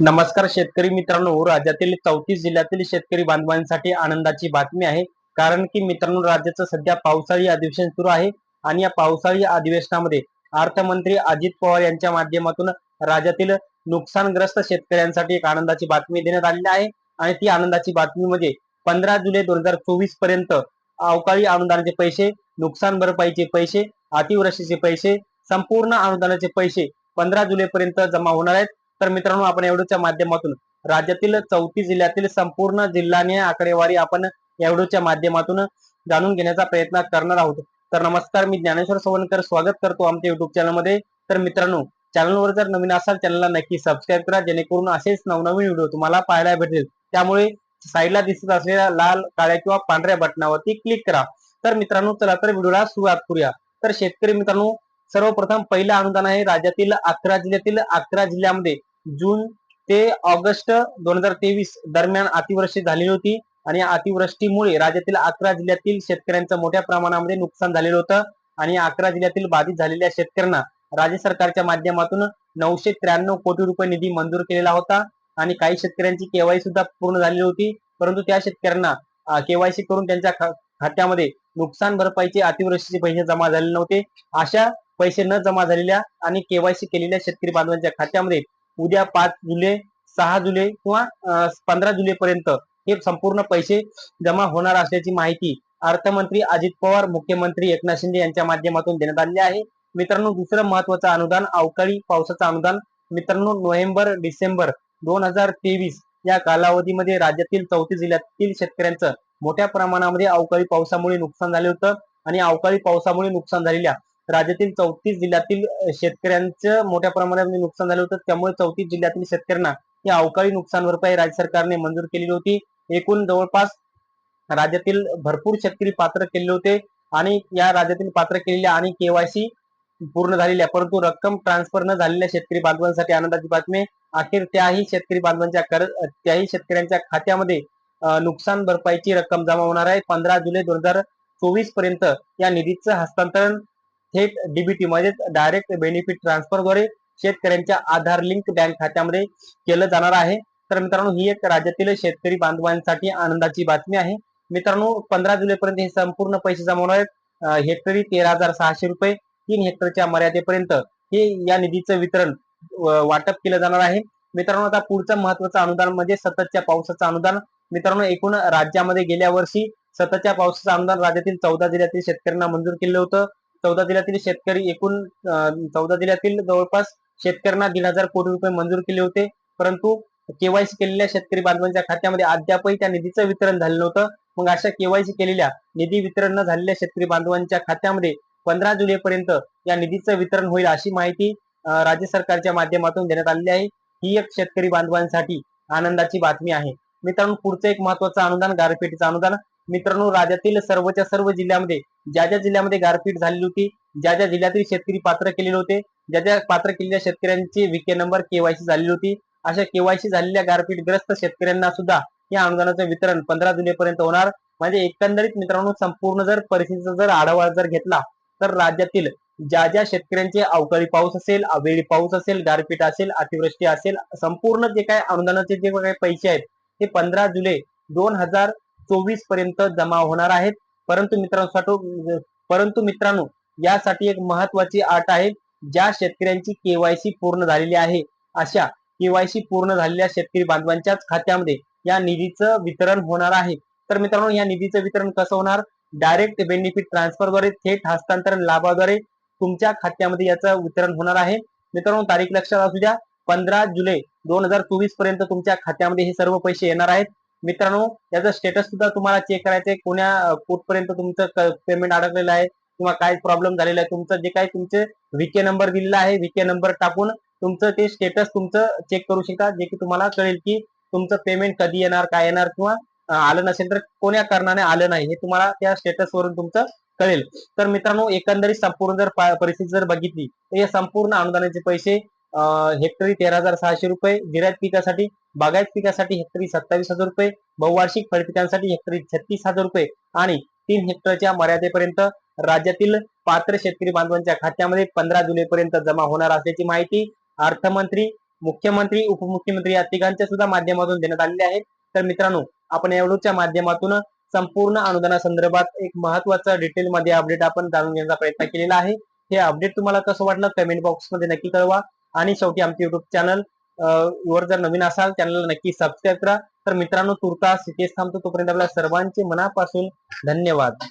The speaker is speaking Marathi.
नमस्कार शेतकरी मित्रांनो राज्यातील चौतीस जिल्ह्यातील शेतकरी बांधवांसाठी आनंदाची बातमी आहे. कारण की मित्रांनो राज्याचं सध्या पावसाळी अधिवेशन सुरू आहे आणि या पावसाळी अधिवेशनामध्ये अर्थमंत्री अजित पवार यांच्या माध्यमातून राज्यातील नुकसानग्रस्त शेतकऱ्यांसाठी एक आनंदाची बातमी देण्यात आलेली आहे. आणि ती आनंदाची बातमी म्हणजे पंधरा जुलै दोन हजार चोवीसपर्यंत अवकाळी अनुदानाचे पैसे नुकसान भरपाईचे पैसे अतिवृष्टीचे पैसे संपूर्ण अनुदानाचे पैसे पंधरा जुलै पर्यंत जमा होणार आहेत. तर मित्रांनो आपण एवढ्याच्या माध्यमातून राज्यातील चौथी जिल्ह्यातील संपूर्ण जिल्हाने आकडेवारी आपण एवढ्याच्या माध्यमातून जाणून घेण्याचा प्रयत्न करणार आहोत. तर नमस्कार मी ज्ञानेश्वर सोवनकर. स्वागत करतो आमच्या युट्यूब चॅनलमध्ये तर मित्रांनो चॅनलवर जर नवीन असाल चॅनलला नक्की सबस्क्राईब करा जेणेकरून असेच नवनवीन व्हिडिओ तुम्हाला पाहायला भेटेल. त्यामुळे साईडला दिसत असलेल्या लाल काळ्या किंवा पांढऱ्या बटनावरती क्लिक करा. तर मित्रांनो चला तर व्हिडिओला सुरुवात करूया. तर शेतकरी मित्रांनो सर्वप्रथम पहिलं अनुदान आहे राज्यातील अकरा जिल्ह्यातील अकरा जिल्ह्यामध्ये. जून ते ऑगस्ट दोन हजार तेवीस दरम्यान अतिवृष्टी झालेली होती आणि अतिवृष्टीमुळे राज्यातील अकरा जिल्ह्यातील शेतकऱ्यांचं मोठ्या प्रमाणामध्ये नुकसान झालेलं होतं आणि अकरा जिल्ह्यातील बाधित झालेल्या शेतकऱ्यांना राज्य सरकारच्या माध्यमातून नऊशे त्र्याण्णव कोटी रुपये निधी मंजूर केलेला होता आणि काही शेतकऱ्यांची केवायसी सुद्धा पूर्ण झालेली होती. परंतु त्या शेतकऱ्यांना केवायसी करून त्यांच्या खात्यामध्ये नुकसान भरपाईचे अतिवृष्टीचे पैसे जमा झालेले नव्हते. अशा पैसे न जमा झालेल्या आणि केवायसी केलेल्या शेतकरी बांधवांच्या खात्यामध्ये उद्या पाच जुलै सहा जुलै किंवा पंधरा जुलै पर्यंत हे संपूर्ण पैसे जमा होणार असल्याची माहिती अर्थमंत्री अजित पवार मुख्यमंत्री एकनाथ शिंदे यांच्या माध्यमातून देण्यात आली आहे. मित्रांनो दुसरं महत्वाचं अनुदान अवकाळी पावसाचं अनुदान. मित्रांनो नोव्हेंबर डिसेंबर दोन हजार तेवीस या कालावधीमध्ये राज्यातील चौथी जिल्ह्यातील शेतकऱ्यांचं मोठ्या प्रमाणामध्ये अवकाळी पावसामुळे नुकसान झाले होतं. आणि अवकाळी पावसामुळे नुकसान झालेल्या राज्यातील चौतीस जिल्ह्यातील शेतकऱ्यांचं मोठ्या प्रमाणामध्ये नुकसान झालं होतं. त्यामुळे चौतीस जिल्ह्यातील शेतकऱ्यांना ही अवकाळी नुकसान भरपाई राज्य सरकारने मंजूर केलेली होती. एकूण जवळपास राज्यातील भरपूर शेतकरी पात्र केलेले होते आणि या राज्यातील पात्र केलेल्या आणि केवायसी पूर्ण झालेल्या परंतु रक्कम ट्रान्सफर न झालेल्या शेतकरी बांधवांसाठी आनंदाची बातमी अखेर त्याही शेतकरी बांधवांच्या कर त्याही शेतकऱ्यांच्या खात्यामध्ये नुकसान भरपाईची रक्कम जमा होणार आहे. पंधरा जुलै दोन हजार चोवीसपर्यंत या निधीचं हस्तांतरण थेट डीबीटी म्हणजे डायरेक्ट बेनिफिट ट्रान्सफरद्वारे शेतकऱ्यांच्या आधार लिंक बँक खात्यामध्ये केलं जाणार आहे. तर मित्रांनो ही एक राज्यातील शेतकरी बांधवांसाठी आनंदाची बातमी आहे. मित्रांनो पंधरा जुलैपर्यंत हे संपूर्ण पैसे जमा होणार आहेत हेक्टरी तेरा हजार सहाशे रुपये तीन हेक्टरच्या मर्यादेपर्यंत हे या निधीचं वितरण वाटप केलं जाणार आहे. मित्रांनो आता पुढचं महत्वाचं अनुदान म्हणजे सततच्या पावसाचं अनुदान. मित्रांनो एकूण राज्यामध्ये गेल्या वर्षी सततच्या पावसाचं अनुदान राज्यातील चौदा जिल्ह्यातील शेतकऱ्यांना मंजूर केलं होतं. चौदा जिल्ह्यातील शेतकरी एकूण चौदा जिल्ह्यातील जवळपास शेतकऱ्यांना दीड हजार कोटी रुपये मंजूर केले होते. परंतु केवायसी केलेल्या शेतकरी बांधवांच्या खात्यामध्ये अद्यापही त्या निधीचं वितरण झालं नव्हतं. मग अशा केवायसी केलेल्या निधी वितरण न झालेल्या शेतकरी बांधवांच्या खात्यामध्ये पंधरा जुलै पर्यंत या निधीचं वितरण होईल अशी माहिती राज्य सरकारच्या माध्यमातून देण्यात आलेली आहे. ही एक शेतकरी बांधवांसाठी आनंदाची बातमी आहे. मित्रांनो पुढचं एक महत्वाचं अनुदान गारपेटीचं अनुदान. मित्रांनो राज्यातील सर्वच्या सर्व जिल्ह्यामध्ये ज्या ज्या जिल्ह्यामध्ये गारपीट झालेली होती ज्या ज्या जिल्ह्यातील शेतकरी पात्र केलेले होते ज्या ज्या पात्र केलेल्या शेतकऱ्यांची विके नंबर केवायसी झालेली होती अशा केवायसी झालेल्या गारपीटग्रस्त शेतकऱ्यांना सुद्धा या अनुदानाचं वितरण पंधरा जुलैपर्यंत होणार. म्हणजे एकंदरीत मित्रांनो संपूर्ण जर परिस्थितीचा जर आढावा जर घेतला तर राज्यातील ज्या ज्या शेतकऱ्यांचे अवकाळी पाऊस असेल अवेळी पाऊस असेल गारपीट असेल अतिवृष्टी असेल संपूर्ण जे काही अनुदानाचे जे काही पैसे आहेत ते पंधरा जुलै दोन हजार चोवीसपर्यंत जमा होणार आहेत. परंतु मित्रांनो परंतु मित्रांनो यासाठी एक महत्वाची अट आहे ज्या शेतकऱ्यांची केवायसी पूर्ण झालेली आहे. अशा केवायसी पूर्ण झालेल्या शेतकरी बांधवांच्याच खात्यामध्ये या निधीचं वितरण होणार आहे. तर मित्रांनो या निधीचं वितरण कसं होणार? डायरेक्ट बेनिफिट ट्रान्सफरद्वारे थेट हस्तांतरण लाभाद्वारे तुमच्या खात्यामध्ये याचं वितरण होणार आहे. मित्रांनो तारीख लक्षात असू द्या पंधरा जुलै दोन हजार चोवीसपर्यंत तुमच्या खात्यामध्ये हे सर्व पैसे येणार आहेत. मित्रांनो याचा स्टेटस सुद्धा तुम्हाला चेक करायचंय. कोण्या कुठपर्यंत तुमचं पेमेंट अडकलेलं आहे किंवा काय प्रॉब्लेम झालेला आहे तुमचं जे काही तुमचे विके नंबर दिलेला आहे विके नंबर टाकून तुमचं ते स्टेटस तुमचं चेक करू शकता जे की तुम्हाला कळेल की तुमचं पेमेंट कधी येणार काय येणार किंवा आलं नसेल तर कोण्या कारणाने आलं नाही हे तुम्हाला त्या स्टेटस वरून तुमचं कळेल. तर मित्रांनो एकंदरीत संपूर्ण जर परिस्थिती जर बघितली तर या संपूर्ण अनुदानाचे पैसे हेक्टरी तेरा हजार सहाशे रुपये जिरायत पिकासाठी बागायत पिकासाठी हेक्टरी सत्तावीस हजार रुपये बहुवार्षिक फळपिकांसाठी हेक्टरी छत्तीस हजार रुपये आणि तीन हेक्टरच्या मर्यादेपर्यंत राज्यातील पात्र शेतकरी बांधवांच्या खात्यामध्ये पंधरा जुलै पर्यंत जमा होणार असल्याची माहिती अर्थमंत्री मुख्यमंत्री उपमुख्यमंत्री या तिघांच्या सुद्धा माध्यमातून देण्यात आलेले आहेत तर मित्रांनो आपण या माध्यमातून संपूर्ण अनुदानासंदर्भात एक महत्वाचं डिटेलमध्ये अपडेट आपण जाणून घेण्याचा प्रयत्न केलेला आहे. हे अपडेट तुम्हाला कसं वाटलं कमेंट बॉक्समध्ये नक्की कळवा. आणि शेवटी आमचे युट्यूब चॅनल वर जर नवीन असाल चॅनलला नक्की सबस्क्राईब करा. तर मित्रांनो तुर्तास इथेच थांबतो. तोपर्यंत आपल्या सर्वांचे मनापासून धन्यवाद.